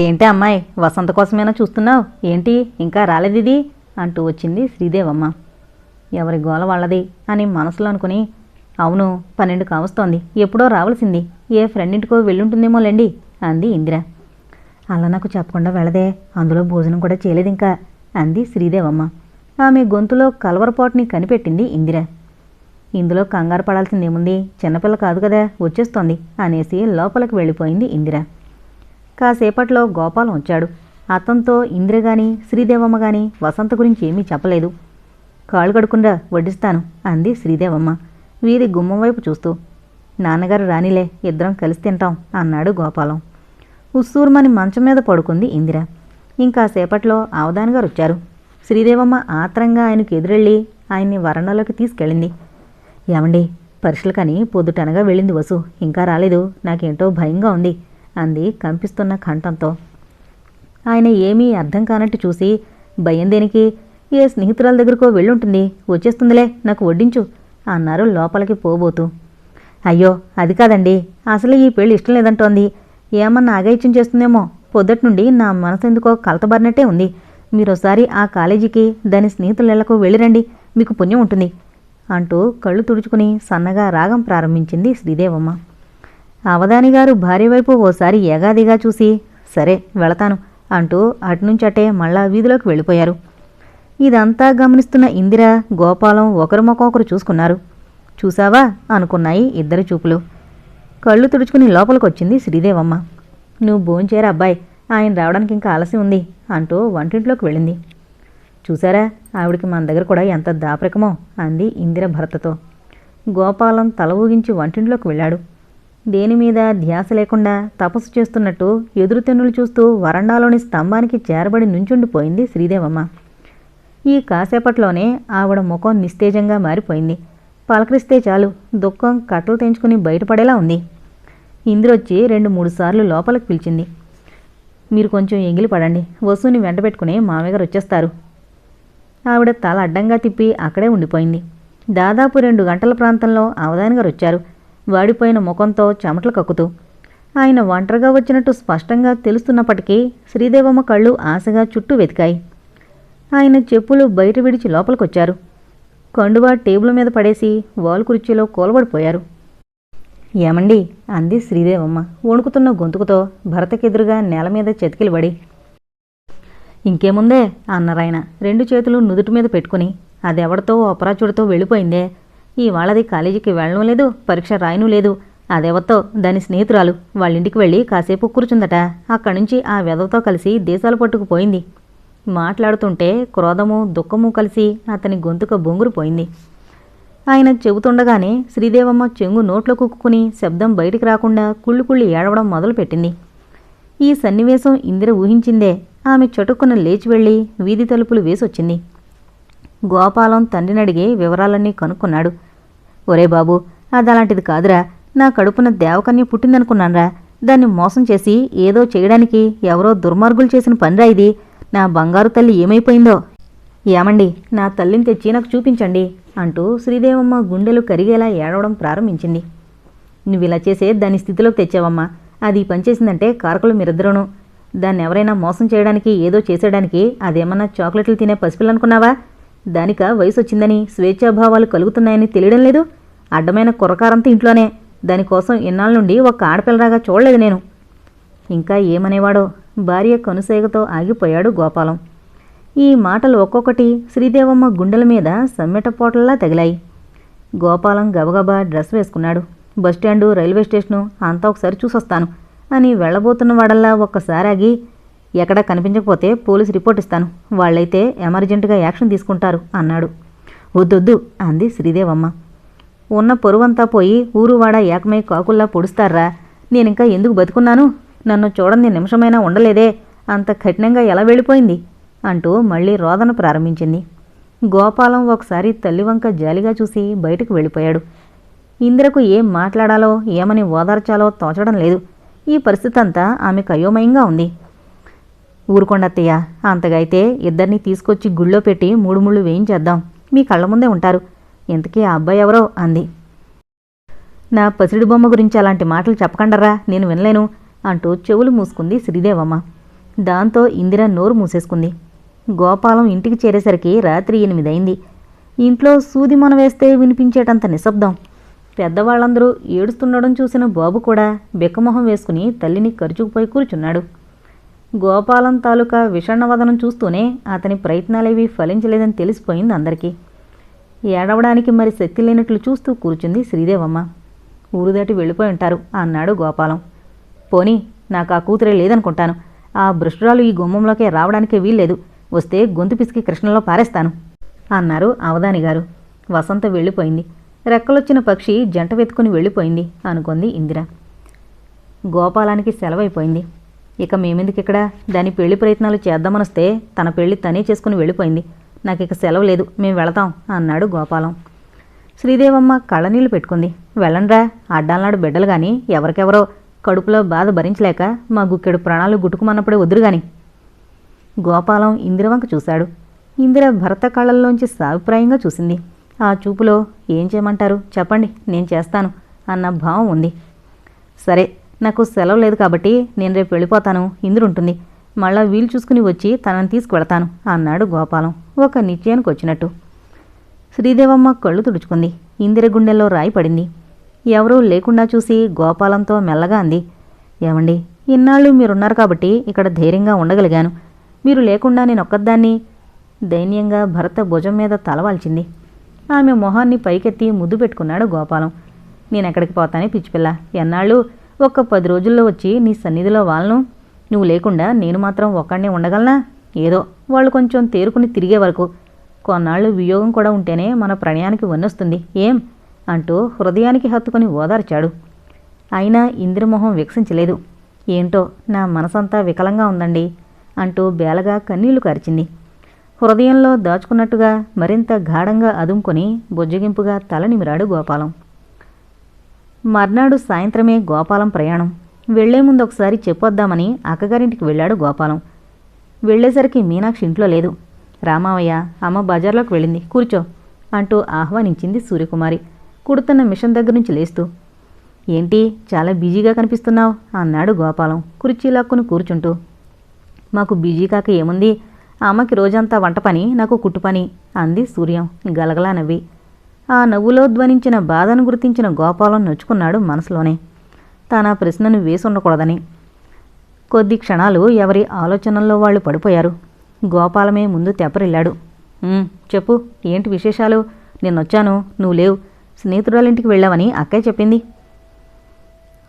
ఏంటి అమ్మాయి? వసంత కోసమేనా చూస్తున్నావు? ఏంటి? ఇంకా రాలేదిది అంటూ వచ్చింది శ్రీదేవమ్మ. ఎవరి గోల వాళ్ళది? అని మనసులో అనుకుని అవును పన్నెండు కావస్తోంది. ఎప్పుడో రావాల్సింది. ఏ ఫ్రెండ్ ఇంటికో వెళ్ళుంటుందేమోలేండి అంది ఇందిర. అలా నాకు చెప్పకుండా వెళ్ళదే. అందులో భోజనం కూడా చేయలేదు ఇంకా అంది శ్రీదేవమ్మ. ఆమె గొంతులో కలవరపాటుని కనిపెట్టింది ఇందిర. ఇందులో కంగారు పడాల్సిందేముంది? చిన్నపిల్ల కాదు కదా వచ్చేస్తోంది అనేసి లోపలికి వెళ్ళిపోయింది ఇందిర. కాసేపట్లో గోపాలం వచ్చాడు. అతంతో ఇంద్ర గాని శ్రీదేవమ్మ గాని వసంత గురించి ఏమీ చెప్పలేదు. కాళ్ళు కడుకుండా వడ్డిస్తాను అంది శ్రీదేవమ్మ. వీరి గుమ్మం వైపు చూస్తూ. నాన్నగారు రానిలే ఇద్దరం కలిసి తింటాం అన్నాడు గోపాలం. ఉస్సూర్మని మంచం మీద పడుకుంది ఇందిర. ఇంకాసేపట్లో అవధాని గారు వచ్చారు. శ్రీదేవమ్మ ఆత్రంగా ఆయనకు ఎదురెళ్ళి ఆయన్ని వరండాలోకి తీసుకెళ్ళింది. ఏమండి పరీక్షలకని పొద్దుటనగా వెళ్ళింది వసు. ఇంకా రాలేదు. నాకేంటో భయంగా ఉంది. అంది కంపిస్తున్న కంఠంతో. ఆయన ఏమీ అర్థం కానట్టు చూసి భయం దేనికి? ఏ స్నేహితురాల దగ్గరకో వెళ్ళుంటుంది. వచ్చేస్తుందిలే నాకు వడ్డించు అన్నారు లోపలికి పోబోతూ. అయ్యో అది కాదండి. అసలు ఈ పెళ్ళి ఇష్టం లేదంటోంది. ఏమన్నా ఆగైత్యం చేస్తుందేమో? పొద్దుటి నుండి నా మనసు ఎందుకో కలతబారినట్టే ఉంది. మీరోసారి ఆ కాలేజీకి దాని స్నేహితులకు వెళ్ళిరండి. మీకు పుణ్యం ఉంటుంది అంటూ కళ్ళు తుడుచుకుని సన్నగా రాగం ప్రారంభించింది శ్రీదేవమ్మ. అవధాని గారు భార్య వైపు ఓసారి ఏగాదిగా చూసి సరే వెళతాను అంటూ అటునుంచటే మళ్ళా వీధిలోకి వెళ్ళిపోయారు. ఇదంతా గమనిస్తున్న ఇందిర గోపాలం ఒకరు మొకొకరు చూసుకున్నారు. చూసావా అనుకున్నాయి ఇద్దరి చూపులు. కళ్ళు తుడుచుకుని లోపలికొచ్చింది శ్రీదేవమ్మ. నువ్వు భోంచేరా అబ్బాయి ఆయన రావడానికి ఇంకా ఆలస్యం ఉంది అంటూ వంటింట్లోకి వెళ్ళింది. చూసారా ఆవిడికి మన దగ్గర కూడా ఎంత దాపరికమో అంది ఇందిర భర్తతో. గోపాలం తల ఊగించి వంటింట్లోకి వెళ్ళాడు. దేని మీద ధ్యాస లేకుండా తపస్సు చేస్తున్నట్టు ఎదురుతెన్నులు చూస్తూ వరండాలోని స్తంభానికి చేరబడి నుంచుండిపోయింది శ్రీదేవమ్మ. ఈ కాసేపట్లోనే ఆవిడ ముఖం నిస్తేజంగా మారిపోయింది. పలకరిస్తే చాలు దుఃఖం కట్టలు తెంచుకుని బయటపడేలా ఉంది. ఇందిరొచ్చి రెండు మూడు సార్లు లోపలికి పిలిచింది. మీరు కొంచెం ఎంగిలి పడండి వసుని వెంటబెట్టుకుని మామయ్య గారు వచ్చేస్తారు. ఆవిడ తల అడ్డంగా తిప్పి అక్కడే ఉండిపోయింది. దాదాపు రెండు గంటల ప్రాంతంలో అవధాని గారు వచ్చారు. వాడిపోయిన ముఖంతో చెమటలు కక్కుతూ ఆయన ఒంటరిగా వచ్చినట్టు స్పష్టంగా తెలుస్తున్నప్పటికీ శ్రీదేవమ్మ కళ్ళు ఆశగా చుట్టూ వెతికాయి. ఆయన చెప్పులు బయట విడిచి లోపలికొచ్చారు. కండువా టేబుల్ మీద పడేసి వాల్ కుర్చీలో కూలబడిపోయారు. ఏమండి? అంది శ్రీదేవమ్మ వణుకుతున్న గొంతుకుతో భరతకెదురుగా నేల మీద చెతికిలు పడి. ఇంకేముందే? అన్నారాయన రెండు చేతులు నుదుటి మీద పెట్టుకుని అదెవడితో అపరాచుడితో వెళ్ళిపోయిందే? ఇవాళది కాలేజీకి వెళ్ళడం లేదు పరీక్ష రాయను లేదు. అదెవరితో దాని స్నేహితురాలు వాళ్ళింటికి వెళ్ళి కాసేపు కూర్చుందట. అక్కడి నుంచి ఆ వెదవతో కలిసి దేశాలు పట్టుకుపోయింది మాట్లాడుతుంటే క్రోధము దుఃఖము కలిసి అతని గొంతుక బొంగురు పోయింది. ఆయన చెబుతుండగానే శ్రీదేవమ్మ చెంగు నోట్లో కుక్కుని శబ్దం బయటికి రాకుండా కుళ్ళు కుళ్ళి ఏడవడం మొదలుపెట్టింది. ఈ సన్నివేశం ఇందిర ఊహించిందే. ఆమె చటుక్కున లేచి వెళ్ళి వీధి తలుపులు వేసొచ్చింది. గోపాలం తండ్రిని అడిగి వివరాలన్నీ కనుక్కున్నాడు. ఒరే బాబు అదలాంటిది కాదురా. నా కడుపున దేవకన్య పుట్టిందనుకున్నానరా. దాన్ని మోసం చేసి ఏదో చేయడానికి ఎవరో దుర్మార్గులు చేసిన పనిరా ఇది. నా బంగారు తల్లి ఏమైపోయిందో? ఏమండి నా తల్లిని తెచ్చి నాకు చూపించండి అంటూ శ్రీదేవమ్మ గుండెలు కరిగేలా ఏడవడం ప్రారంభించింది. నువ్వు ఇలా చేసే దాని స్థితిలోకి తెచ్చావమ్మా. అది పనిచేసిందంటే పని చేసిందంటే కారకులు మీరిద్దరూను. దాన్ని ఎవరైనా మోసం చేయడానికి ఏదో చేసేయడానికి అదేమన్నా చాక్లెట్లు తినే పసిపిల్లనుకున్నావా? దానిక వయసు వచ్చిందని స్వేచ్ఛాభావాలు కలుగుతున్నాయని తెలియడం లేదు? అడ్డమైన కుర్రకారంతా ఇంట్లోనే. దానికోసం ఇన్నాళ్ళ నుండి ఒక ఆడపిల్లరాగా చూడలేదు నేను. ఇంకా ఏమనేవాడో? భార్య కనుసేగతో ఆగిపోయాడు గోపాలం. ఈ మాటలు ఒక్కొక్కటి శ్రీదేవమ్మ గుండెల మీద సమ్మెట పోటల్లా తగిలాయి. గోపాలం గబగబా డ్రెస్ వేసుకున్నాడు. బస్టాండు రైల్వే స్టేషను అంతా ఒకసారి చూసొస్తాను అని వెళ్ళబోతున్న వాడల్లా ఒక్కసారి ఆగి ఎక్కడా కనిపించకపోతే పోలీస్ రిపోర్ట్ ఇస్తాను. వాళ్ళైతే ఎమర్జెంటుగా యాక్షన్ తీసుకుంటారు అన్నాడు. వద్దొద్దు అంది శ్రీదేవమ్మ. ఉన్న పొరువంతా పోయి ఊరువాడ ఏకమై కాకుల్లా పొడుస్తారా? నేనింకా ఎందుకు బతుకున్నాను? నన్ను చూడండి నిమిషమైనా ఉండలేదే. అంత కఠినంగా ఎలా వెళ్ళిపోయింది? అంటూ మళ్ళీ రోదన ప్రారంభించింది. గోపాలం ఒకసారి తల్లివంక జాలిగా చూసి బయటకు వెళ్ళిపోయాడు. ఇందిరకు ఏం మాట్లాడాలో ఏమని ఓదార్చాలో తోచడం లేదు. ఈ పరిస్థితి అంతా ఆమెకు అయోమయంగా ఉంది. ఊరుకొండత్తయ్య అంతగా అయితే ఇద్దరిని తీసుకొచ్చి గుళ్ళో పెట్టి మూడు ముళ్ళు వేయించేద్దాం. మీ కళ్ళ ముందే ఉంటారు. ఇంతకీ ఆ అబ్బాయి ఎవరో? అంది. నా పసిడి బొమ్మ గురించి అలాంటి మాటలు చెప్పకండరా నేను వినలేను అంటూ చెవులు మూసుకుంది శ్రీదేవమ్మ. దాంతో ఇందిర నోరు మూసేసుకుంది. గోపాలం ఇంటికి చేరేసరికి రాత్రి ఎనిమిదైంది. ఇంట్లో సూది మన వేస్తే వినిపించేటంత నిశ్శబ్దం. పెద్దవాళ్ళందరూ ఏడుస్తుండడం చూసిన బాబు కూడా బిక్కమొహం వేసుకుని తల్లిని ఖర్చుకుపోయి కూర్చున్నాడు. గోపాలం తాలూకా విషణవదనం చూస్తూనే అతని ప్రయత్నాలేవీ ఫలించలేదని తెలిసిపోయింది అందరికీ. ఏడవడానికి మరి శక్తి లేనట్లు చూస్తూ కూర్చుంది శ్రీదేవమ్మ. ఊరు దాటి వెళ్ళిపోయి ఉంటారు అన్నాడు గోపాలం. పోనీ నాకు ఆ కూతురే లేదనుకుంటాను. ఆ భృష్టురాలు ఈ గుమ్మంలోకే రావడానికే వీల్లేదు. వస్తే గొంతు పిసికి కృష్ణలో పారేస్తాను అన్నారు అవధాని గారు వసంత వెళ్ళిపోయింది. రెక్కలొచ్చిన పక్షి జంట వెతుకుని వెళ్ళిపోయింది అనుకుంది ఇందిర. గోపాలానికి సెలవైపోయింది. ఇక మేమెందుకు ఇక్కడ దాని పెళ్ళి ప్రయత్నాలు చేద్దామనొస్తే తన పెళ్ళి తనే చేసుకుని వెళ్ళిపోయింది. నాకు ఇక సెలవు లేదు మేము వెళతాం అన్నాడు గోపాలం. శ్రీదేవమ్మ కళ్ళనీళ్ళు పెట్టుకుంది. వెళ్ళండ్రా అడ్డాలనాడు బిడ్డలు కానీ ఎవరికెవరో కడుపులో బాధ భరించలేక మా గుక్కెడు ప్రాణాలు గుట్టుకుమన్నప్పుడే వద్దురు గాని. గోపాలం ఇందిరవంక చూశాడు. ఇందిర భర్త కళ్ళల్లోంచి సాభిప్రాయంగా చూసింది. ఆ చూపులో ఏం చేయమంటారు? చెప్పండి నేను చేస్తాను అన్న భావం ఉంది. సరే నాకు సెలవు లేదు కాబట్టి నేను రేపు వెళ్ళిపోతాను ఇందిర ఉంటుంది మళ్ళా వీలు చూసుకుని వచ్చి తనని తీసుకువెళతాను అన్నాడు గోపాలం. ఒక నిశ్చయానికి వచ్చినట్టు. శ్రీదేవమ్మ కళ్ళు తుడుచుకుంది. ఇందిర గుండెల్లో రాయి పడింది. ఎవరూ లేకుండా చూసి గోపాలంతో మెల్లగా అంది. ఏమండి ఇన్నాళ్ళు మీరున్నారు కాబట్టి ఇక్కడ ధైర్యంగా ఉండగలిగాను. మీరు లేకుండా నేను ఒక్కదాన్ని దైన్యంగా భర్త భుజం మీద తలవాల్చింది. ఆమె మొహాన్ని పైకెత్తి ముద్దు పెట్టుకున్నాడు గోపాలం. నేను ఎక్కడికి పోతానే పిచ్చిపిల్ల. ఎన్నాళ్ళు ఒక్క పది రోజుల్లో వచ్చి నీ సన్నిధిలో వాళ్ళను నువ్వు లేకుండా నేను మాత్రం ఒక్కడనే ఉండగలనా? ఏదో వాళ్ళు కొంచెం తేరుకుని తిరిగే వరకు. కొన్నాళ్ళు వియోగం కూడా ఉంటేనే మన ప్రణయానికి వన్నొస్తుంది. ఏం? అంటూ హృదయానికి హత్తుకుని ఓదార్చాడు. అయినా ఇంద్రమోహం వికసించలేదు. ఏంటో నా మనసంతా వికలంగా ఉందండి అంటూ బేలగా కన్నీళ్ళు కరిచింది. హృదయంలో దాచుకున్నట్టుగా మరింత గాఢంగా అదుముకొని బుజ్జగింపుగా తల నిమిరాడు గోపాలం. మర్నాడు సాయంత్రమే గోపాలం ప్రయాణం. వెళ్ళే ముందు ఒకసారి చెప్పొద్దామని అక్కగారింటికి వెళ్ళాడు గోపాలం. వెళ్ళేసరికి మీనాక్షి ఇంట్లో లేదు. రామావయ్య అమ్మ బజార్లోకి వెళ్ళింది. కూర్చో అంటూ ఆహ్వానించింది సూర్యకుమారి. కుడుతున్న మిషన్ దగ్గర నుంచి లేస్తూ ఏంటి చాలా బిజీగా కనిపిస్తున్నావు? అన్నాడు గోపాలం కుర్చీ లాక్కుని కూర్చుంటూ. మాకు బిజీ కాక ఏముంది? అమ్మకి రోజంతా వంట పని నాకు కుట్టు పని అంది సూర్యం గలగలా నవ్వి. ఆ నవ్వులో ధ్వనించిన బాధను గుర్తించిన గోపాలం నొచ్చుకున్నాడు మనసులోనే. తన ప్రశ్నను వేసి ఉండకూడదని కొద్ది క్షణాలు ఎవరి ఆలోచనల్లో వాళ్ళు పడిపోయారు. గోపాలమే ముందు తెప్పరిల్లాడు. చెప్పు ఏంటి విశేషాలు? నిన్నొచ్చాను నువ్వు లేవు. స్నేహితురాలింటికి వెళ్ళావని అక్కయ్య చెప్పింది.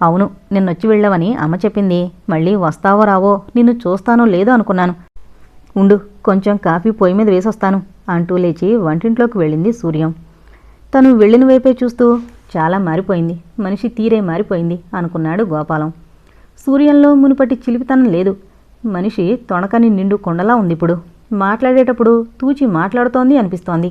అవును నిన్నొచ్చి వెళ్ళావని అమ్మ చెప్పింది. మళ్ళీ వస్తావో రావో నిన్ను చూస్తానో లేదో అనుకున్నాను. ఉండు కొంచెం కాఫీ పొయ్యి మీద వేసొస్తాను అంటూ లేచి వంటింట్లోకి వెళ్ళింది సూర్యం. తను వెళ్ళిన వైపే చూస్తూ చాలా మారిపోయింది. మనిషి తీరే మారిపోయింది అనుకున్నాడు గోపాలం. సూర్యంలో మునుపటి చిలిపితనం లేదు. మనిషి తొణకని నిండు కొండలా ఉంది ఇప్పుడు మాట్లాడేటప్పుడు తూచి మాట్లాడుతోంది అనిపిస్తోంది.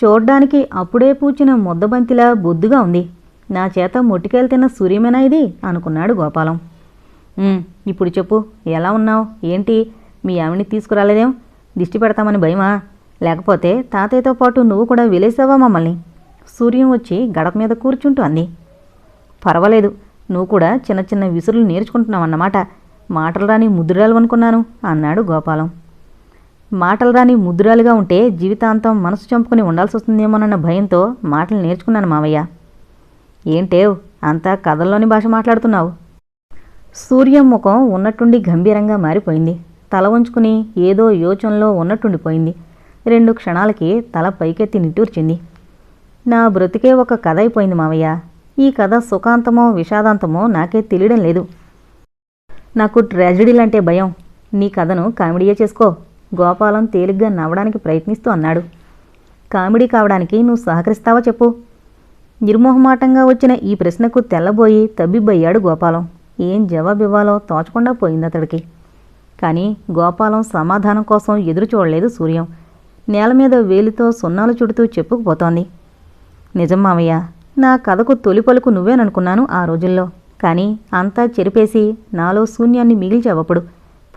చూడ్డానికి అప్పుడే పూచిన ముద్దబంతిలా బొద్దుగా ఉంది. నా చేత మొట్టికాయలు తిన్న సూర్యమేనా ఇది? అనుకున్నాడు గోపాలం. ఇప్పుడు చెప్పు. ఎలా ఉన్నావు? ఏంటి? మీ ఆవిని తీసుకురాలేదేం? దిష్టి పెడతామని భయమా? లేకపోతే తాతయ్యతో పాటు నువ్వు కూడా విలేసావా మమ్మల్ని? సూర్యం వచ్చి గడప మీద కూర్చుంటూ అంది. పర్వాలేదు నువ్వు కూడా చిన్న చిన్న విసురులు నేర్చుకుంటున్నావన్నమాట. మాటలు రాని ముద్రాలు అనుకున్నాను అన్నాడు గోపాలం. మాటలు రాని ముద్రాలుగా ఉంటే జీవితాంతం మనసు చంపుకుని ఉండాల్సి వస్తుందేమోనన్న భయంతో మాటలు నేర్చుకున్నాను మావయ్య. ఏంటేవ్ అంతా కథల్లోని భాష మాట్లాడుతున్నావు? సూర్యం ముఖం ఉన్నట్టుండి గంభీరంగా మారిపోయింది. తల వంచుకుని ఏదో యోచనలో ఉన్నట్టుండిపోయింది. రెండు క్షణాలకి తల పైకెత్తి నిట్టూర్చింది. నా బ్రతికే ఒక కథ అయిపోయింది మావయ్య. ఈ కథ సుఖాంతమో విషాదాంతమో నాకే తెలియడం లేదు. నాకు ట్రాజడీలంటే భయం. నీ కథను కామెడీయే చేసుకో. గోపాలం తేలిగ్గా నవ్వడానికి ప్రయత్నిస్తూ అన్నాడు. కామెడీ కావడానికి నువ్వు సహకరిస్తావా చెప్పు. నిర్మోహమాటంగా వచ్చిన ఈ ప్రశ్నకు తెల్లబోయి తబ్బిబ్బయ్యాడు గోపాలం. ఏం జవాబివ్వాలో తోచకుండా పోయింది అతడికి. కానీ గోపాలం సమాధానం కోసం ఎదురు చూడలేదు సూర్యం. నేల మీద వేలితో సున్నాలు చుడుతూ చెప్పుకుపోతోంది. నిజం మావయ్య నా కథకు తొలి పలుకు నువ్వేననుకున్నాను ఆ రోజుల్లో. కానీ అంతా చెరిపేసి నాలో శూన్యాన్ని మిగిల్చావప్పుడు.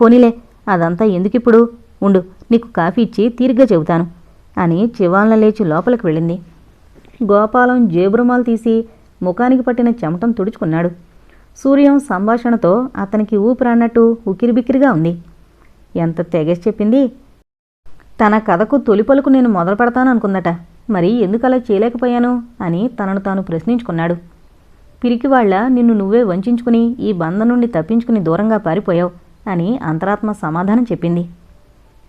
పోనీలే అదంతా ఎందుకిప్పుడు? ఉండు నీకు కాఫీ ఇచ్చి తీరిగ్గా చెబుతాను అని చివాలన లేచి లోపలికి వెళ్ళింది. గోపాలం జేబురుమాలు తీసి ముఖానికి పట్టిన చెమటం తుడుచుకున్నాడు. సూర్యం సంభాషణతో అతనికి ఊపిరాన్నట్టు ఉకిరిబిక్కిరిగా ఉంది. ఎంత తెగేసి చెప్పింది? తన కథకు తొలి పలుకు నేను మొదలు పెడతాను అనుకుందట మరి ఎందుకు అలా చేయలేకపోయాను అని తనను తాను ప్రశ్నించుకున్నాడు. పిరికివాళ్ళ నిన్ను నువ్వే వంచుకుని ఈ బంధం నుండి తప్పించుకుని దూరంగా పారిపోయావు అని అంతరాత్మ సమాధానం చెప్పింది.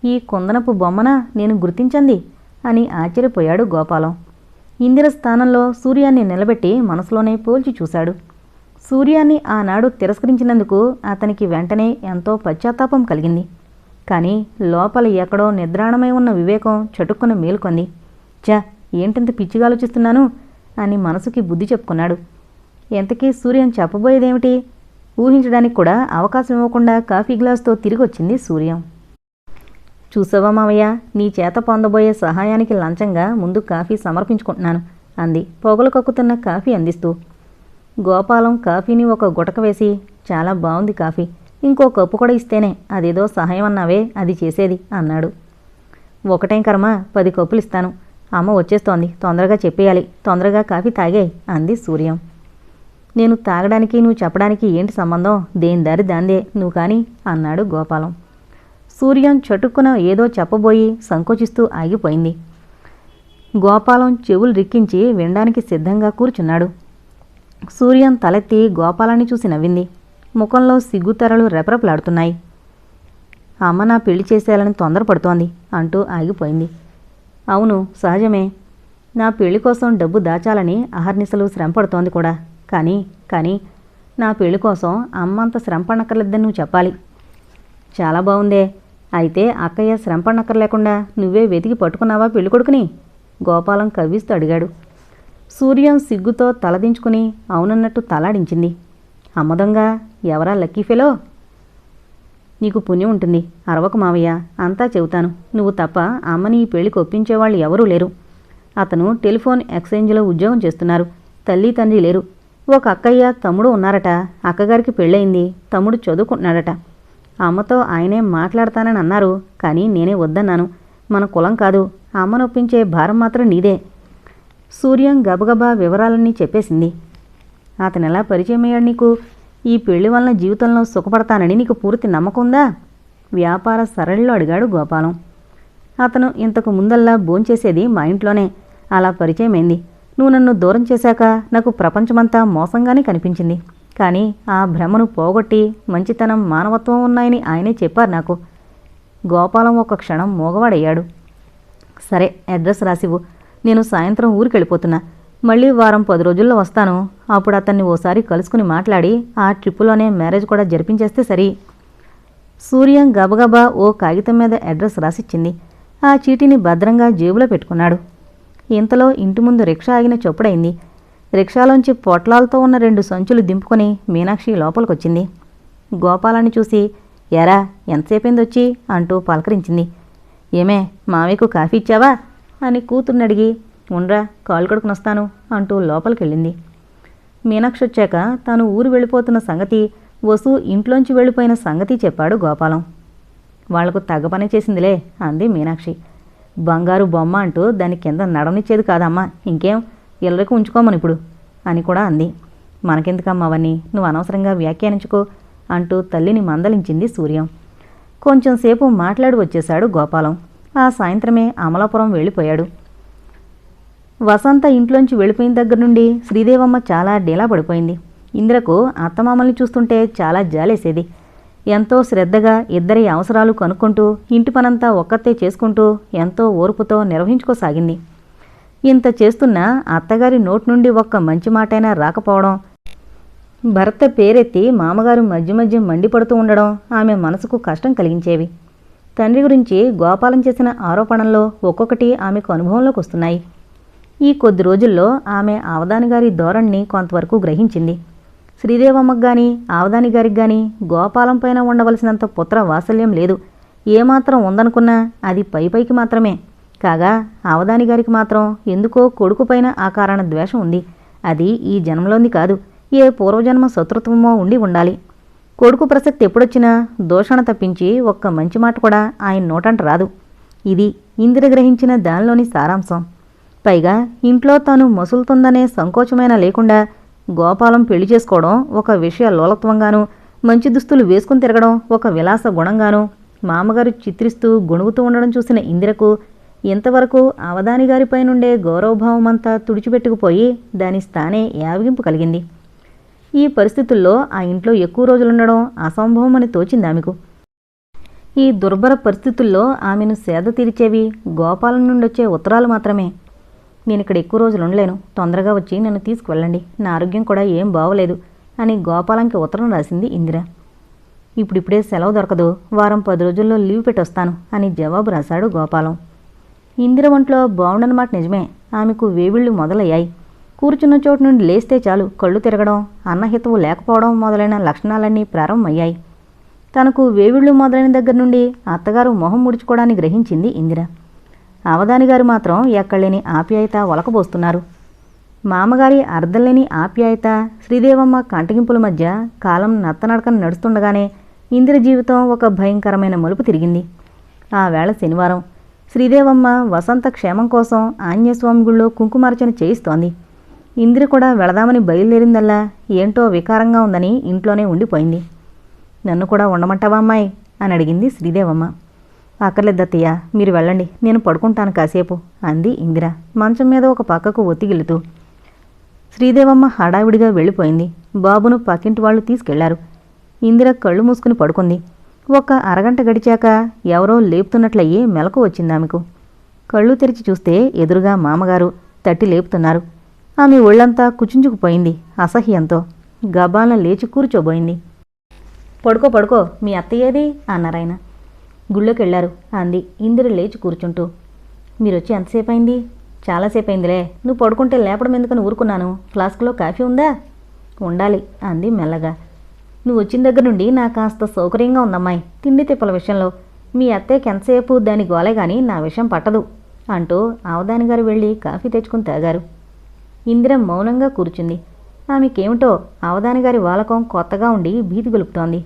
ఈ కుందనపు బొమ్మన నేను గుర్తించంది అని ఆశ్చర్యపోయాడు గోపాలం. ఇందిర స్థానంలో సూర్యాన్ని నిలబెట్టి మనసులోనే పోల్చి చూశాడు. సూర్యాన్ని ఆనాడు తిరస్కరించినందుకు అతనికి వెంటనే ఎంతో పశ్చాత్తాపం కలిగింది. కానీ లోపల ఎక్కడో నిద్రాణమై ఉన్న వివేకం చటుక్కున మేలుకొంది. చా ఏంటింత పిచ్చిగా ఆలోచిస్తున్నాను అని మనసుకి బుద్ధి చెప్పుకున్నాడు. ఎంతకీ సూర్యం చెప్పబోయేదేమిటి? ఊహించడానికి కూడా అవకాశం ఇవ్వకుండా కాఫీ గ్లాస్తో తిరిగి వచ్చింది సూర్యం. చూసావా మావయ్య నీ చేత పొందబోయే సహాయానికి లంచంగా ముందు కాఫీ సమర్పించుకుంటున్నాను అంది. పొగలు కక్కుతున్న కాఫీ అందిస్తూ. గోపాలం కాఫీని ఒక గుటక వేసి చాలా బాగుంది కాఫీ ఇంకో కప్పు కూడా ఇస్తేనే అదేదో సహాయం అన్నావే అది చేసేది అన్నాడు. ఒకటేం కర్మ పది కప్పులు ఇస్తాను అమ్మ వచ్చేస్తోంది. తొందరగా చెప్పేయాలి. తొందరగా కాఫీ తాగాయి అంది సూర్యం. నేను తాగడానికి నువ్వు చెప్పడానికి ఏంటి సంబంధం? దేని దారి దాందే. నువ్వు కానీ అన్నాడు గోపాలం. సూర్యం చటుక్కున ఏదో చెప్పబోయి సంకోచిస్తూ ఆగిపోయింది. గోపాలం చెవులు రిక్కించి వినడానికి సిద్ధంగా కూర్చున్నాడు. సూర్యం తలెత్తి గోపాలాన్ని చూసి నవ్వింది. ముఖంలో సిగ్గుతెరలు రెపరెపలాడుతున్నాయి. అమ్మ నా పెళ్ళి చేసేయాలని తొందరపడుతోంది అంటూ ఆగిపోయింది. అవును సహజమే. నా పెళ్ళి కోసం డబ్బు దాచాలని అహర్నిశలు శ్రమపడుతోంది కూడా. కానీ కానీ నా పెళ్ళి కోసం అమ్మంత శ్రమపడనక్కర్లేదని నువ్వు చెప్పాలి. చాలా బాగుందే అయితే అక్కయ్య శ్రమపడనక్కర్లేకుండా నువ్వే వెతికి పట్టుకున్నావా పెళ్ళికొడుకుని గోపాలం కవ్విస్తూ అడిగాడు. సూర్యం సిగ్గుతో తలదించుకుని అవునన్నట్టు తలాడించింది. అమ్మదొంగ ఎవరా లక్కీ ఫెలో? నీకు పుణ్యం ఉంటుంది. అరవకు మావయ్య అంతా చెబుతాను. నువ్వు తప్ప అమ్మని ఈ పెళ్ళికి ఒప్పించేవాళ్ళు ఎవరూ లేరు. అతను టెలిఫోన్ ఎక్స్చేంజ్లో ఉద్యోగం చేస్తున్నారు. తల్లి తండ్రి లేరు. ఒక అక్కయ్య తమ్ముడు ఉన్నారట. అక్కగారికి పెళ్ళయింది. తమ్ముడు చదువుకుంటున్నాడట. అమ్మతో ఆయనే మాట్లాడతానని అన్నారు. కానీ నేనే వద్దన్నాను. మన కులం కాదు. అమ్మను ఒప్పించే భారం మాత్రం నీదే. సూర్యం గబగబా వివరాలన్నీ చెప్పేసింది. అతను ఎలా పరిచయం అయ్యాడు నీకు? ఈ పెళ్ళి వలన జీవితంలో సుఖపడతానని నీకు పూర్తి నమ్మకుందా? వ్యాపార సరళిలో అడిగాడు గోపాలం. అతను ఇంతకు ముందల్లా భోంచేసేది మా ఇంట్లోనే. అలా పరిచయమైంది. నువ్వు నన్ను దూరం చేశాక నాకు ప్రపంచమంతా మోసంగానే కనిపించింది. కానీ ఆ భ్రమను పోగొట్టి మంచితనం మానవత్వం ఉన్నాయని ఆయనే చెప్పారు నాకు. గోపాలం ఒక క్షణం మోగవాడయ్యాడు. సరే అడ్రస్ రాసివ్వు. నేను సాయంత్రం ఊరికి వెళ్ళిపోతున్నా మళ్ళీ వారం పది రోజుల్లో వస్తాను. అప్పుడు అతన్ని ఓసారి కలుసుకుని మాట్లాడి ఆ ట్రిప్పులోనే మ్యారేజ్ కూడా జరిపించేస్తే సరి. సూర్యం గబగబా ఓ కాగితం మీద అడ్రస్ రాసిచ్చింది. ఆ చీటీని భద్రంగా జేబులో పెట్టుకున్నాడు. ఇంతలో ఇంటి ముందు రిక్షా ఆగిన చొప్పుడైంది. రిక్షాలోంచి పొట్లాలతో ఉన్న రెండు సంచులు దింపుకొని మీనాక్షి లోపలికొచ్చింది. గోపాలాన్ని చూసి ఎరా ఎంతసేపైందొచ్చి? అంటూ పలకరించింది. ఏమే మావయ్యకు కాఫీ ఇచ్చావా? అని కూతుర్ని అడిగి ఉండ్రా కాలు కడుకునొస్తాను అంటూ లోపలికెళ్ళింది. మీనాక్షి వచ్చాక తాను ఊరు వెళ్ళిపోతున్న సంగతి వసు ఇంట్లోంచి వెళ్ళిపోయిన సంగతి చెప్పాడు గోపాలం. వాళ్ళకు తగ్గ పని చేసిందిలే అంది మీనాక్షి. బంగారు బొమ్మ అంటూ దాని కింద నడవనిచ్చేది కాదమ్మా ఇంకేం? ఇళ్ళకి ఉంచుకోమని ఇప్పుడు అని కూడా అంది. మనకెందుకమ్మా అవన్నీ? నువ్వు అనవసరంగా వ్యాఖ్యానించుకో అంటూ తల్లిని మందలించింది సూర్యం. కొంచెం సేపు మాట్లాడి వచ్చేశాడు గోపాలం. ఆ సాయంత్రమే అమలాపురం వెళ్ళిపోయాడు. వసంత ఇంట్లోంచి వెళ్ళిపోయిన దగ్గర నుండి శ్రీదేవమ్మ చాలా డీలా పడిపోయింది. ఇంద్రకు అత్తమామల్ని చూస్తుంటే చాలా జాలేసేది. ఎంతో శ్రద్ధగా ఇద్దరి అవసరాలు కనుక్కుంటూ ఇంటి పనంతా ఒక్కతే చేసుకుంటూ ఎంతో ఓర్పుతో నిర్వహించుకోసాగింది. ఇంత చేస్తున్న అత్తగారి నోటి నుండి ఒక్క మంచి మాటైనా రాకపోవడం భర్త పేరెత్తి మామగారు మధ్య మధ్య మండిపడుతూ ఉండడం ఆమె మనసుకు కష్టం కలిగించేవి. తండ్రి గురించి గోపాలం చేసిన ఆరోపణల్లో ఒక్కొక్కటి ఆమెకు అనుభవంలోకి వస్తున్నాయి. ఈ కొద్ది రోజుల్లో ఆమె ఆవదాని గారి ధోరణిని కొంతవరకు గ్రహించింది. శ్రీదేవమ్మకు కానీ ఆవదాని గారికి కానీ గోపాలం పైన ఉండవలసినంత పుత్ర వాత్సల్యం లేదు. ఏమాత్రం ఉందనుకున్నా అది పై పైకి మాత్రమే. కాగా ఆవదాని గారికి మాత్రం ఎందుకో కొడుకుపైన ఆ కారణ ద్వేషం ఉంది. అది ఈ జన్మలోంది కాదు ఏ పూర్వజన్మ శత్రుత్వమో ఉండి ఉండాలి. కొడుకు ప్రసక్తి ఎప్పుడొచ్చినా దోషణ తప్పించి ఒక్క మంచి మాట కూడా ఆయన నోటంట రాదు. ఇది ఇందిర గ్రహించిన దానిలోని సారాంశం. పైగా ఇంట్లో తాను మసులుతుందనే సంకోచమైనా లేకుండా గోపాలం పెళ్ళి చేసుకోవడం ఒక విషయ లోలత్వంగాను మంచి దుస్తులు వేసుకుని తిరగడం ఒక విలాస గుణంగాను మామగారు చిత్రిస్తూ గొణుగుతూ ఉండడం చూసిన ఇందిరకు ఇంతవరకు అవధాని గారిపై నుండే గౌరవభావమంతా తుడిచిపెట్టుకుపోయి దాని స్థానే యావగింపు కలిగింది. ఈ పరిస్థితుల్లో ఆ ఇంట్లో ఎక్కువ రోజులుండడం అసంభవమని తోచింది ఆమెకు. ఈ దుర్భర పరిస్థితుల్లో ఆమెను సేద తీర్చేవి గోపాలం నుండి వచ్చే ఉత్తరాలు మాత్రమే. నేను ఇక్కడ ఎక్కువ రోజులు ఉండలేను. తొందరగా వచ్చి నన్ను తీసుకువెళ్ళండి. నా ఆరోగ్యం కూడా ఏం బాగోలేదు అని గోపాలంకి ఉత్తరం రాసింది ఇందిర. ఇప్పుడిప్పుడే సెలవు దొరకదు. వారం పది రోజుల్లో లీవ్ పెట్టొస్తాను అని జవాబు రాశాడు గోపాలం. ఇందిర ఒంట్లో బాగుండనమాట నిజమే. ఆమెకు వేవిళ్ళు మొదలయ్యాయి. కూర్చున్న చోటు నుండి లేస్తే చాలు కళ్ళు తిరగడం అన్నహితవు లేకపోవడం మొదలైన లక్షణాలన్నీ ప్రారంభమయ్యాయి. తనకు వేవిళ్ళు మొదలైన దగ్గర నుండి అత్తగారు మొహం ముడుచుకోవడాన్ని గ్రహించింది ఇందిర. అవధాని గారు మాత్రం ఎక్కడలేని ఆప్యాయత ఒలకబోస్తున్నారు. మామగారి అర్ధంలేని ఆప్యాయత శ్రీదేవమ్మ కంటగింపుల మధ్య కాలం నత్తనడకన నడుస్తుండగానే ఇందిర జీవితం ఒక భయంకరమైన మలుపు తిరిగింది. ఆ వేళ శనివారం శ్రీదేవమ్మ వసంత క్షేమం కోసం ఆంజనేయస్వామి గుళ్ళో కుంకుమార్చన చేయిస్తోంది. ఇందిర కూడా వెళదామని బయలుదేరిందల్లా ఏంటో వికారంగా ఉందని ఇంట్లోనే ఉండిపోయింది. నన్ను కూడా ఉండమంటావా అమ్మాయి? అని అడిగింది శ్రీదేవమ్మ. అక్కర్లేదత్తయ్య మీరు వెళ్ళండి. నేను పడుకుంటాను కాసేపు అంది ఇందిర. మంచం మీద ఒక పక్కకు ఒత్తిగిలుతూ శ్రీదేవమ్మ హడావిడిగా వెళ్ళిపోయింది. బాబును పక్కింటి వాళ్ళు తీసుకెళ్ళారు. ఇందిర కళ్ళు మూసుకుని పడుకుంది. ఒక అరగంట గడిచాక ఎవరో లేపుతున్నట్లయి మెలకు వచ్చింది ఆమెకు. కళ్ళు తెరిచి చూస్తే ఎదురుగా మామగారు తట్టి లేపుతున్నారు. ఆమె ఒళ్ళంతా కుచించుకుపోయింది అసహ్యంతో. గబాలను లేచి కూర్చోబోయింది. పడుకో పడుకో మీ అత్తయ్యేది? అన్నారాయన. గుళ్ళోకెళ్ళారు అంది ఇందిర లేచి కూర్చుంటూ. మీరొచ్చి ఎంతసేపు అయింది చాలాసేపు అయిందిలే నువ్వు పడుకుంటే లేపడం ఎందుకని ఊరుకున్నాను? ఫ్లాస్క్లో కాఫీ ఉందా? ఉండాలి అంది మెల్లగా. నువ్వు వచ్చిన దగ్గర నుండి నాకు కాస్త సౌకర్యంగా ఉందమ్మాయి. తిండి తిప్పల విషయంలో. మీ అత్తయ్యకి ఎంతసేపు దాని గోలే కానీ నా విషయం పట్టదు అంటూ అవదాని గారు వెళ్ళి కాఫీ తెచ్చుకుని తాగారు. ఇందిర మౌనంగా కూర్చుంది. ఆమెకేమిటో అవదాని గారి వాలకం కొత్తగా ఉండి భీతి గొలుపుతోంది.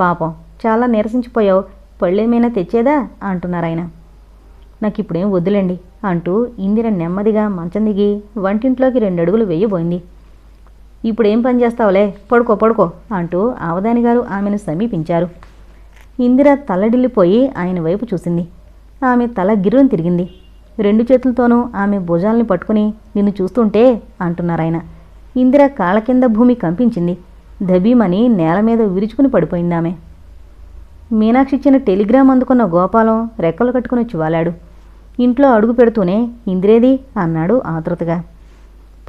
పాపం చాలా నిరసించిపోయావు. పళ్ళేమైనా తెచ్చేదా? అంటున్నారాయన. నాకు ఇప్పుడేం వద్దులేండి అంటూ ఇందిర నెమ్మదిగా మంచం దిగి వంటింట్లోకి రెండు అడుగులు వేయబోయింది ఇప్పుడేం పని చేస్తావులే? పడుకో పడుకో అంటూ ఆవదాని గారు ఆమెను సమీపించారు. ఇందిర తల్లడిల్లిపోయి ఆయన వైపు చూసింది. ఆమె తల గిర్రును తిరిగింది. రెండు చేతులతోనూ ఆమె భుజాల్ని పట్టుకుని నిన్ను చూస్తుంటే అంటున్నారాయన. ఇందిర కాళ్ళ కింద భూమి కంపించింది. దబీమని నేల మీద విరుచుకుని పడిపోయింది ఆమె మీనాక్షి ఇచ్చిన టెలిగ్రామ్ అందుకున్న గోపాలం రెక్కలు కట్టుకుని వచ్చి ఇంట్లో అడుగు పెడుతూనే ఇందిరేది అన్నాడు ఆతృతగా.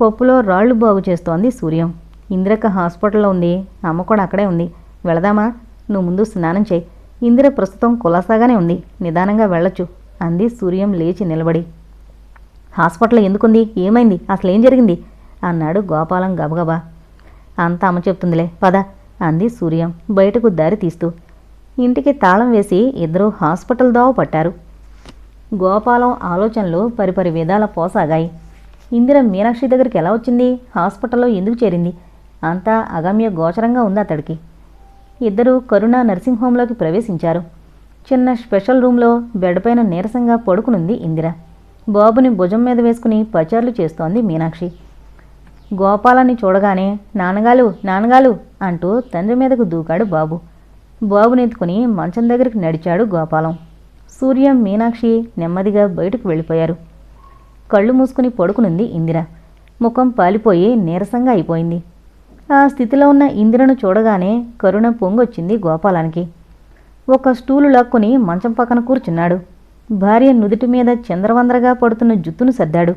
పప్పులో రాళ్ళు బాగు చేస్తోంది సూర్యం. ఇందిరక్క హాస్పిటల్లో ఉంది అమ్మ కూడా అక్కడే ఉంది. వెళదామా? నువ్వు ముందు స్నానం చేయి. ఇందిర ప్రస్తుతం కులాసాగానే ఉంది. నిదానంగా వెళ్ళొచ్చు అంది సూర్యం లేచి నిలబడి. హాస్పిటల్ ఎందుకుంది? ఏమైంది? అసలు ఏం జరిగింది? అన్నాడు గోపాలం గబగబా. అంతా అమ్మ చెప్తుందిలే పద అంది సూర్యం. బయటకు దారి తీస్తూ. ఇంటికి తాళం వేసి ఇద్దరూ హాస్పిటల్ దోవ పట్టారు. గోపాలం ఆలోచనలు పరిపరి విధాల పోసాగాయి. ఇందిర మీనాక్షి దగ్గరికి ఎలా వచ్చింది? హాస్పిటల్లో ఎందుకు చేరింది? అంతా అగమ్య గోచరంగా ఉంది అతడికి. ఇద్దరూ కరుణ నర్సింగ్ హోంలోకి ప్రవేశించారు. చిన్న స్పెషల్ రూమ్లో బెడ్ పైన నీరసంగా పడుకునుంది ఇందిర. బాబుని భుజం మీద వేసుకుని పచార్లు చేస్తోంది మీనాక్షి. గోపాలాన్ని చూడగానే నాన్నగాలు నాన్నగాలు అంటూ తండ్రి మీదకు దూకాడు బాబు. బాబునెత్తుకుని మంచం దగ్గరికి నడిచాడు గోపాలం. సూర్యం మీనాక్షి నెమ్మదిగా బయటకు వెళ్ళిపోయారు. కళ్ళు మూసుకుని పడుకునుంది ఇందిర. ముఖం పాలిపోయి నీరసంగా అయిపోయింది. ఆ స్థితిలో ఉన్న ఇందిరను చూడగానే కరుణ పొంగొచ్చింది గోపాలానికి. ఒక స్టూలు లాక్కుని మంచం పక్కన కూర్చున్నాడు. భార్య నుదుటి మీద చంద్రవందరగా పడుతున్న జుత్తును సర్దాడు.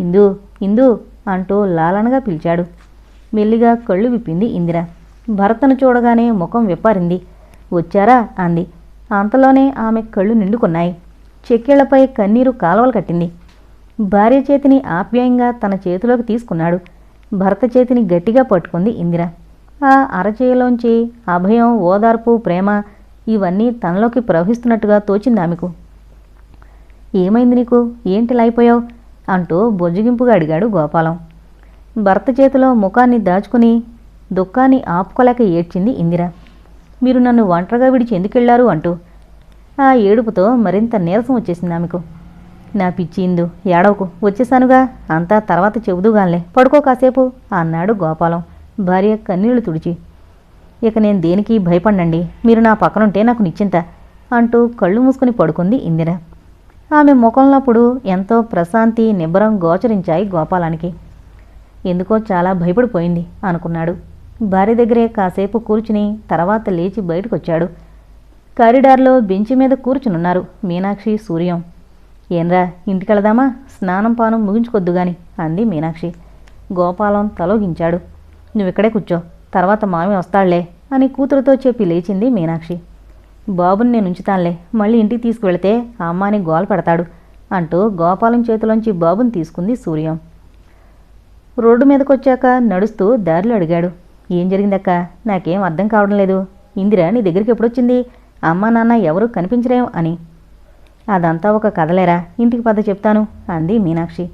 ఇందు ఇందు అంటూ లాలనగా పిలిచాడు. మెల్లిగా కళ్ళు విప్పింది ఇందిర. భరతను చూడగానే ముఖం విప్పారింది. వచ్చారా? అంది. అంతలోనే ఆమె కళ్ళు నిండుకున్నాయి. చెక్కేళ్ళపై కన్నీరు కాలువలు కట్టింది. భార్య చేతిని ఆప్యాయంగా తన చేతిలోకి తీసుకున్నాడు. భర్త చేతిని గట్టిగా పట్టుకుంది ఇందిర. ఆ అరచేయలోంచి అభయం ఓదార్పు ప్రేమ ఇవన్నీ తనలోకి ప్రవహిస్తున్నట్టుగా తోచింది ఆమెకు. ఏమైంది నీకు? ఏంటి అయిపోయావు? అంటూ బొజ్జగింపుగా అడిగాడు గోపాలం. భర్త చేతిలో ముఖాన్ని దాచుకుని దుఃఖాన్ని ఆపుకోలేక ఏడ్చింది ఇందిర. మీరు నన్ను ఒంటరిగా విడిచి ఎందుకెళ్ళారు అంటూ. ఆ ఏడుపుతో మరింత నీరసం వచ్చేసింది ఆమెకు. నా పిచ్చి ఇందు ఏడవకు వచ్చేసానుగా. అంతా తర్వాత చెబుదుగాన్లే. పడుకో కాసేపు అన్నాడు గోపాలం భార్య కన్నీళ్ళు తుడిచి. ఇక నేను దేనికి భయపడండి మీరు నా పక్కనుంటే నాకు నిశ్చింత అంటూ కళ్ళు మూసుకుని పడుకుంది ఇందిర. ఆమె ముఖంలోప్పుడు ఎంతో ప్రశాంతి నిబ్బరం గోచరించాయి గోపాలానికి. ఎందుకో చాలా భయపడిపోయింది అనుకున్నాడు. భార్య దగ్గరే కాసేపు కూర్చుని తర్వాత లేచి బయటకొచ్చాడు. కారిడార్లో బెంచి మీద కూర్చునున్నారు మీనాక్షి సూర్యం. ఏంరా ఇంటికెళదామా? స్నానం పానం ముగించుకొద్దు గాని అంది మీనాక్షి. గోపాలం తలోగించాడు. నువ్విక్కడే కూర్చో తర్వాత మామి వస్తాళ్ళే అని కూతురుతో చెప్పి లేచింది మీనాక్షి. బాబుని నేను ఉంచుతానులే మళ్ళీ ఇంటికి తీసుకువెళితే ఆ అమ్మాని గోల పెడతాడు అంటూ గోపాలం చేతిలోంచి బాబుని తీసుకుంది సూర్యం. రోడ్డు మీదకొచ్చాక నడుస్తూ దారిలో అడిగాడు. ఏం జరిగిందక్క? నాకేం అర్థం కావడం లేదు. ఇందిర నీ దగ్గరికి ఎప్పుడొచ్చింది? అమ్మా నాన్న ఎవరూ కనిపించరేం అని. అదంతా ఒక కథలేరా? ఇంటికి పద చెప్తాను అంది మీనాక్షి.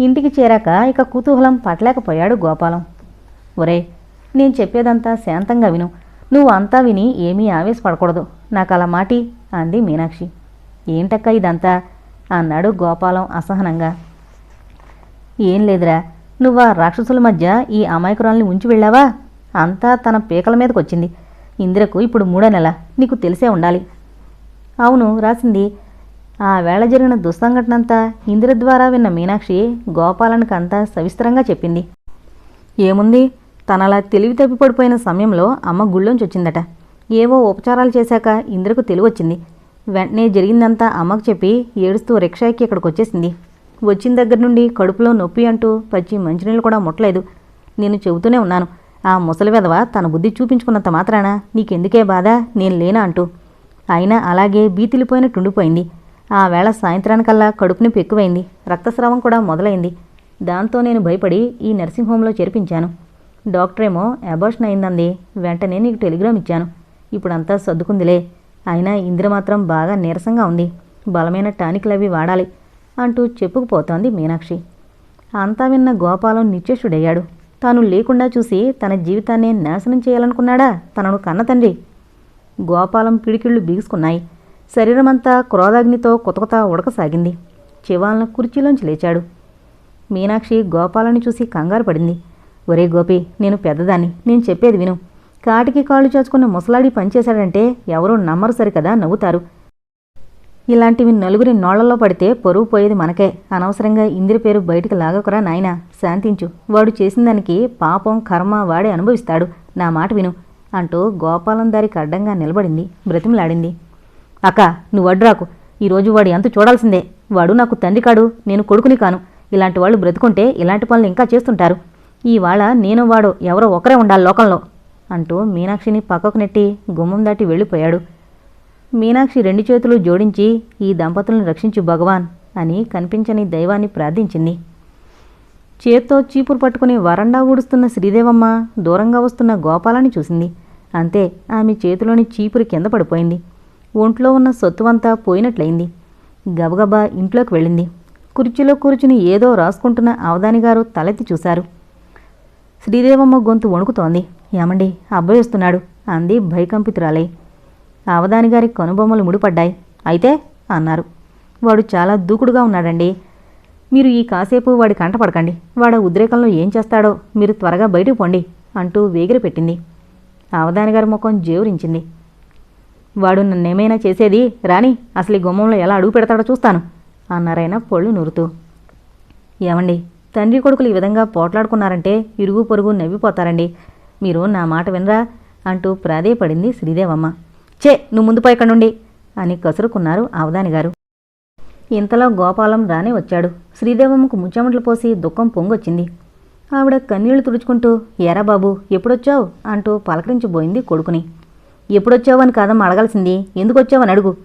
ఇంటికి చేరాక ఇక కుతూహలం పట్టలేకపోయాడు గోపాలం. ఒరే నేను చెప్పేదంతా శాంతంగా విను. నువ్వు అంతా విని ఏమీ ఆవేశపడకూడదు. నాకు అలా మాటి అంది మీనాక్షి. ఏంటక్క ఇదంతా? అన్నాడు గోపాలం అసహనంగా. ఏం లేదురా. నువ్వు ఆ రాక్షసుల మధ్య ఈ అమాయకురాల్ని ఉంచి వెళ్ళావా? అంతా తన పీకల మీదకొచ్చింది. ఇందిరకు ఇప్పుడు మూడో నెల. నీకు తెలిసే ఉండాలి. అవును రాసింది. ఆ వేళ జరిగిన దుస్సంఘటనంతా ఇందిర ద్వారా విన్న మీనాక్షి గోపాలనికి అంతా సవిస్తరంగా చెప్పింది. ఏముంది? తనలా తెలివి తప్పిపడిపోయిన సమయంలో అమ్మ గుళ్ళోంచి వచ్చిందట. ఏవో ఉపచారాలు చేశాక ఇందిరకు తెలివొచ్చింది. వెంటనే జరిగిందంతా అమ్మకు చెప్పి ఏడుస్తూ రిక్షా ఎక్కి ఇక్కడికి వచ్చేసింది వచ్చిన దగ్గర నుండి కడుపులో నొప్పి అంటూ పచ్చి మంచినీళ్ళు కూడా ముట్టలేదు. నేను చెబుతూనే ఉన్నాను. ఆ ముసలి వెధవ తన బుద్ధి చూపించుకున్నంత మాత్రాన నీకెందుకే బాధ? నేను లేనా అంటూ. అయినా అలాగే బీతిలిపోయినట్టుండిపోయింది ఆ వేళ సాయంత్రానికల్లా కడుపుని పెక్కువైంది. రక్తస్రావం కూడా మొదలైంది. దాంతో నేను భయపడి ఈ నర్సింగ్ చేర్పించాను. డాక్టర్ ఏమో అబార్షన్ అయిందంది. వెంటనే నీకు టెలిగ్రామ్ ఇచ్చాను. ఇప్పుడంతా సర్దుకుందిలే. అయినా ఇందిర మాత్రం బాగా నీరసంగా ఉంది. బలమైన టానిక్లు అవి వాడాలి. అంటూ చెప్పుకుపోతోంది మీనాక్షి. అంతా విన్న గోపాలం నిత్యశుడయ్యాడు తాను లేకుండా చూసి తన జీవితాన్ని నాశనం చేయాలనుకున్నాడా? తనను కన్న తండ్రి. గోపాలం పిడికిళ్ళు బిగుసుకున్నాయి. శరీరమంతా క్రోధాగ్నితో కొతకొత ఉడకసాగింది. చివాలన కుర్చీలోంచి లేచాడు. మీనాక్షి గోపాలని చూసి కంగారు పడింది. ఒరే గోపి నేను పెద్దదాన్ని. నేను చెప్పేది విను. కాటికి కాళ్ళు చాచుకున్న ముసలాడి పనిచేశాడంటే ఎవరూ నమ్మరు సరికదా నవ్వుతారు. ఇలాంటివి నలుగురి నోళ్ళలో పడితే పరువు పోయేది మనకే. అనవసరంగా ఇందిరి పేరు బయటికి లాగకురా నాయనా. శాంతించు. వాడు చేసిన దానికి పాపం కర్మ వాడే అనుభవిస్తాడు. నా మాట విను. అంటూ గోపాలం దారికి అడ్డంగా నిలబడింది. బ్రతిమలాడింది. అక్క నువ్వు అడ్డురాకు ఈరోజు వాడు ఎంత చూడాల్సిందే. వాడు నాకు తండ్రి కాడు నేను కొడుకుని కాను. ఇలాంటి వాళ్ళు బ్రతుకుంటే ఇలాంటి పనులు ఇంకా చేస్తుంటారు. ఇవాళ నేను వాడు ఎవరో ఒకరే ఉండాలి లోకంలో. అంటూ మీనాక్షిని పక్కకు నెట్టి గుమ్మం దాటి వెళ్ళిపోయాడు. మీనాక్షి రెండు చేతులు జోడించి ఈ దంపతులను రక్షించు భగవాన్ అని కనిపించని దైవాన్ని ప్రార్థించింది. చేత్తో చీపురు పట్టుకుని వరండా ఊడుస్తున్న శ్రీదేవమ్మ దూరంగా వస్తున్న గోపాలాన్ని చూసింది. అంతే ఆమె చేతిలోని చీపురు కింద పడిపోయింది. ఒంట్లో ఉన్న సొత్తువంతా పోయినట్లయింది. గబగబా ఇంట్లోకి వెళ్ళింది. కుర్చీలో కూర్చుని ఏదో రాసుకుంటున్న అవధానిగారు తలెత్తి చూశారు. శ్రీదేవమ్మ గొంతు వణుకుతోంది. ఏమండి అబ్బాయి వస్తున్నాడు అంది భయకంపితురాలై. ఆవదాని గారి కనుబొమ్మలు ముడిపడ్డాయి. అయితే అన్నారు వాడు చాలా దూకుడుగా ఉన్నాడండి. మీరు ఈ కాసేపు వాడి కంట పడకండి. వాడ ఉద్రేకంలో ఏం చేస్తాడో మీరు త్వరగా బయటకు పొండి అంటూ వేగిరి పెట్టింది. ఆవదాని గారి ముఖం జేవురించింది. వాడు నన్నేమైనా చేసేది? రాని అసలు ఈ గుమ్మంలో ఎలా అడుగు పెడతాడో చూస్తాను అన్నారాయన పొళ్ళు నూరుతూ. ఏమండి తండ్రి కొడుకులు ఈ విధంగా పోట్లాడుకున్నారంటే ఇరుగు పొరుగు నవ్విపోతారండి. మీరు నా మాట వినరా? అంటూ ప్రాధేయపడింది శ్రీదేవమ్మ. చే నువ్వు ముందు పోయి నుండి అని కసురుకున్నారు అవధాని గారు. ఇంతలో గోపాలం రానే వచ్చాడు. శ్రీదేవమ్మకు ముచ్చమట్లు పోసి దుఃఖం పొంగొచ్చింది. ఆవిడ కన్నీళ్ళు తుడుచుకుంటూ ఎరా బాబు ఎప్పుడొచ్చావు? అంటూ పలకరించిపోయింది కొడుకుని. ఎప్పుడొచ్చావు అని కాదమ్మ అడగాల్సింది. ఎందుకొచ్చావని అడుగు.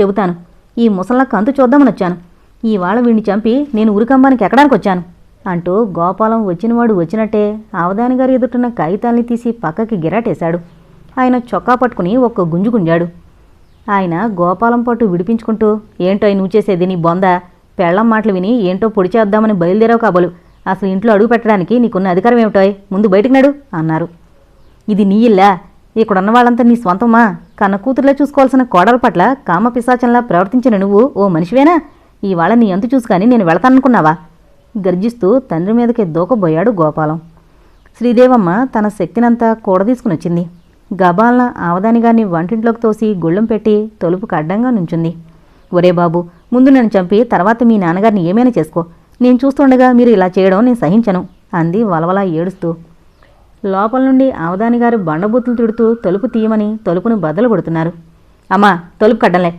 చెబుతాను. ఈ ముసల్లా కంతు చూద్దామని వచ్చాను. ఇవాళ వీడిని చంపి నేను ఉరికంబానికి ఎక్కడానికి వచ్చాను? అంటూ గోపాలం వచ్చినవాడు వచ్చినట్టే అవధాని గారి ఎదుటిన కాగితాల్ని తీసి పక్కకి గిరాటేశాడు. ఆయన చొక్కా పట్టుకుని ఒక్క గుంజు గుంజాడు ఆయన గోపాలం పట్టు విడిపించుకుంటూ ఏంటో నువ్వు చేసేది నీ బొంద? పెళ్ళం మాటలు విని ఏంటో పొడి చేద్దామని బయలుదేరావు కాబోలు అసలు ఇంట్లో అడుగు పెట్టడానికి నీకున్న అధికారం ఏమిటోయ్? ముందు బయటికి నడు అన్నారు. ఇది నీ ఇల్లా? ఇక్కడున్న వాళ్ళంతా నీ స్వంతమా? కన్న కూతురులే చూసుకోవాల్సిన కోడల పట్ల కామ పిశాచంలా ప్రవర్తించిన నువ్వు ఓ మనిషివేనా? ఇవాళ నీ అంతు చూసుకాని నేను వెళతాననుకున్నావా? గర్జిస్తూ తండ్రి మీదకి దూకబోయాడు గోపాలం. శ్రీదేవమ్మ తన శక్తినంతా కూడదీసుకుని వచ్చింది గబాల్న ఆవదానిగాన్ని వంటింట్లోకి తోసి గుళ్ళం పెట్టి తలుపుకు అడ్డంగా నుంచుంది. ఒరే బాబు ముందు నన్ను చంపి తర్వాత మీ నాన్నగారిని ఏమైనా చేసుకో. నేను చూస్తుండగా మీరు ఇలా చేయడం నేను సహించను అంది వలవలా ఏడుస్తూ. లోపల నుండి ఆవదాని గారు బండబూతులు తిడుతూ తలుపు తీయమని తలుపును బద్దలు కొడుతున్నారు. అమ్మా తలుపు కడ్డంలే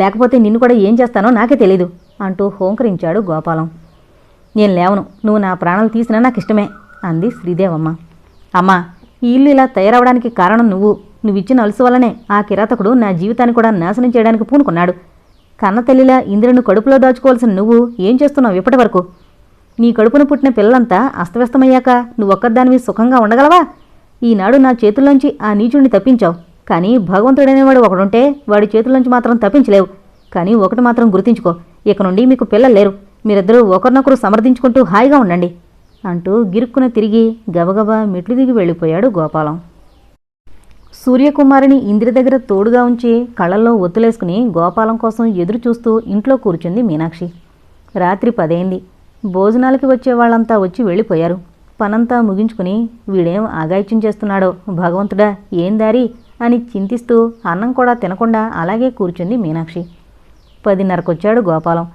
లేకపోతే నిన్ను కూడా ఏం చేస్తానో నాకే తెలీదు అంటూ హోంకరించాడు గోపాలం. నేను లేవను. నువ్వు నా ప్రాణాలు తీసినా నాకు ఇష్టమే అంది శ్రీదేవమ్మ. అమ్మా ఈ ఇల్లు ఇలా తయారవడానికి కారణం నువ్వు. నువ్విచ్చిన అలుసు వల్లనే ఆ కిరాతకుడు నా జీవితాన్ని కూడా నాశనం చేయడానికి పూనుకున్నాడు. కన్న తల్లిలా ఇంద్రుని కడుపులో దాచుకోవాల్సిన నువ్వు ఏం చేస్తున్నావు ఇప్పటి వరకు? నీ కడుపున పుట్టిన పిల్లలంతా అస్తవ్యస్తమయ్యాక నువ్వొక్కదానివి సుఖంగా ఉండగలవా? ఈనాడు నా చేతుల్లోంచి ఆ నీచుడిని తప్పించావు. కానీ భగవంతుడనేవాడు ఒకడుంటే వాడి చేతుల్లోంచి మాత్రం తప్పించలేవు. కానీ ఒకటి మాత్రం గుర్తుంచుకో. ఇక నుండి మీకు పిల్లలు లేరు. మీరిద్దరూ ఒకరినొకరు సమర్థించుకుంటూ హాయిగా ఉండండి. అంటూ గిరుక్కున తిరిగి గబగబా మెట్లు దిగి వెళ్ళిపోయాడు గోపాలం. సూర్యకుమారిని ఇంద్రి దగ్గర తోడుగా ఉంచి కళ్ళల్లో ఒత్తులేసుకుని గోపాలం కోసం ఎదురు చూస్తూ ఇంట్లో కూర్చుంది మీనాక్షి. రాత్రి పదైంది. భోజనాలకి వచ్చే వాళ్ళంతా వచ్చి వెళ్ళిపోయారు. పనంతా ముగించుకుని వీడేం ఆగాయిత్యం చేస్తున్నాడో భగవంతుడా ఏం దారి? అని చింతిస్తూ అన్నం కూడా తినకుండా అలాగే కూర్చుంది మీనాక్షి. పదిన్నరకొచ్చాడు గోపాలం.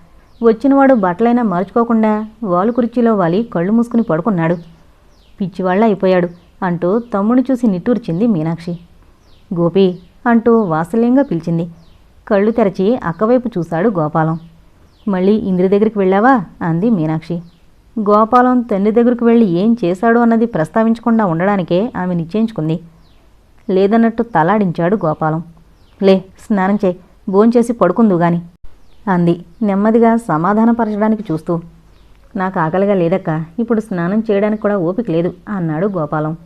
వచ్చినవాడు బట్టలైనా మర్చిపోకుండా వాలు కుర్చీలో వాలి కళ్ళు మూసుకుని పడుకున్నాడు. పిచ్చివాళ్ళ అయిపోయాడు అంటూ తమ్ముడు చూసి నిట్టూర్చింది మీనాక్షి. గోపి అంటూ వాత్సల్యంగా పిలిచింది. కళ్ళు తెరచి అక్కవైపు చూశాడు గోపాలం. మళ్ళీ ఇంద్రి దగ్గరికి వెళ్ళావా? అంది మీనాక్షి. గోపాలం తండ్రి దగ్గరికి వెళ్ళి ఏం చేశాడు అన్నది ప్రస్తావించకుండా ఉండడానికే ఆమె నిశ్చయించుకుంది. లేదన్నట్టు తలాడించాడు గోపాలం. లే స్నానం చేయి. భోంచేసి పడుకుందు గాని అంది. నెమ్మదిగా సమాధానపరచడానికి చూస్తూ నాకు ఆకలిగా లేదక్క. ఇప్పుడు స్నానం చేయడానికి కూడా ఓపిక లేదు అన్నాడు గోపాలం.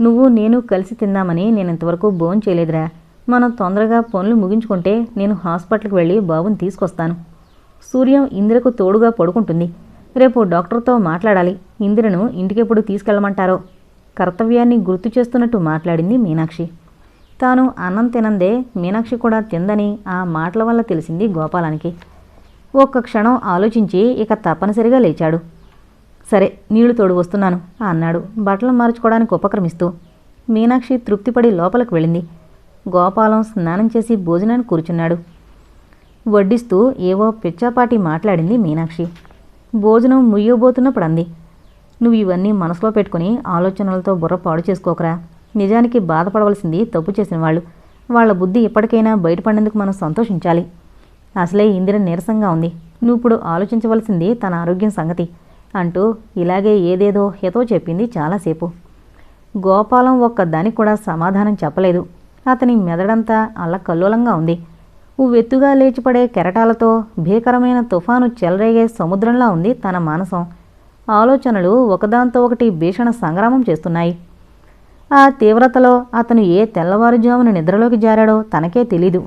నువ్వు నేను కలిసి తిందామని నేను ఇంతవరకు బోన్ చేయలేదురా. మనం తొందరగా పనులు ముగించుకుంటే నేను హాస్పిటల్కి వెళ్ళి బాబుని తీసుకొస్తాను. సూర్యం ఇందిరకు తోడుగా పడుకుంటుంది. రేపు డాక్టర్తో మాట్లాడాలి. ఇందిరను ఇంటికెప్పుడు తీసుకెళ్ళమంటారో? కర్తవ్యాన్ని గుర్తు చేస్తున్నట్టు మాట్లాడింది మీనాక్షి. తాను అన్నం తినందే మీనాక్షి కూడా తిందని ఆ మాటల వల్ల తెలిసింది గోపాలానికి. ఒక్క క్షణం ఆలోచించి ఇక తప్పనిసరిగా లేచాడు. సరే నీళ్ళు తోడు వస్తున్నాను అన్నాడు. బట్టలు మార్చుకోవడానికి ఉపక్రమిస్తూ. మీనాక్షి తృప్తిపడి లోపలికి వెళ్ళింది. గోపాలం స్నానం చేసి భోజనాన్ని కూర్చున్నాడు. వడ్డిస్తూ ఏవో పిచ్చాపాటి మాట్లాడింది మీనాక్షి. భోజనం ముయ్యబోతున్నప్పుడు అంది. నువ్వు ఇవన్నీ మనసులో పెట్టుకుని ఆలోచనలతో బుర్ర పాడు చేసుకోకరా. నిజానికి బాధపడవలసింది తప్పు చేసిన వాళ్ళు. వాళ్ళ బుద్ధి ఎప్పటికైనా బయటపడేందుకు మనం సంతోషించాలి. అసలే ఇందిర నీరసంగా ఉంది. నువ్వు ఇప్పుడు ఆలోచించవలసింది తన ఆరోగ్యం సంగతి అంటూ ఇలాగే ఏదేదో హితో చెప్పింది చాలాసేపు. గోపాలం ఒక్క దానికి కూడా సమాధానం చెప్పలేదు. అతని మెదడంతా అల్లకల్లోలంగా ఉంది. ఉవ్వెత్తుగా లేచిపడే కెరటాలతో భీకరమైన తుఫాను చెలరేగే సముద్రంలా ఉంది తన మానసం. ఆలోచనలు ఒకదాంతో ఒకటి భీషణ సంగ్రామం చేస్తున్నాయి. ఆ తీవ్రతలో అతను ఏ తెల్లవారుజామున నిద్రలోకి జారాడో తనకే తెలీదు.